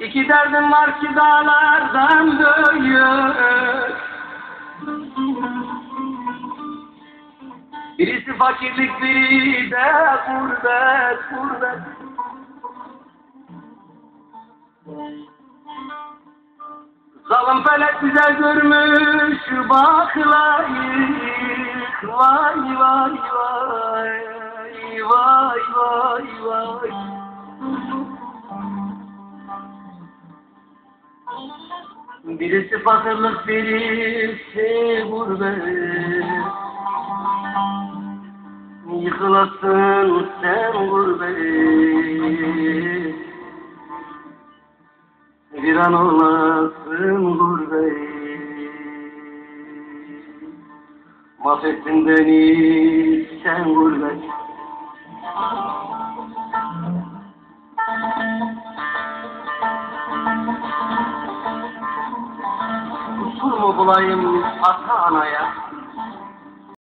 İki derdim var ki dağlardan büyük. Birisi fakirlik, biri de gurbet, gurbet. Zalim felek bize görmüş baklayık. Vay vay vay, vay vay vay. Birisi fakirlik, birisi gurbet. Yıkılasın sen gurbet. Bir an olasın gurbet. Mahvettin beni sen. Usul olayım Adana'ya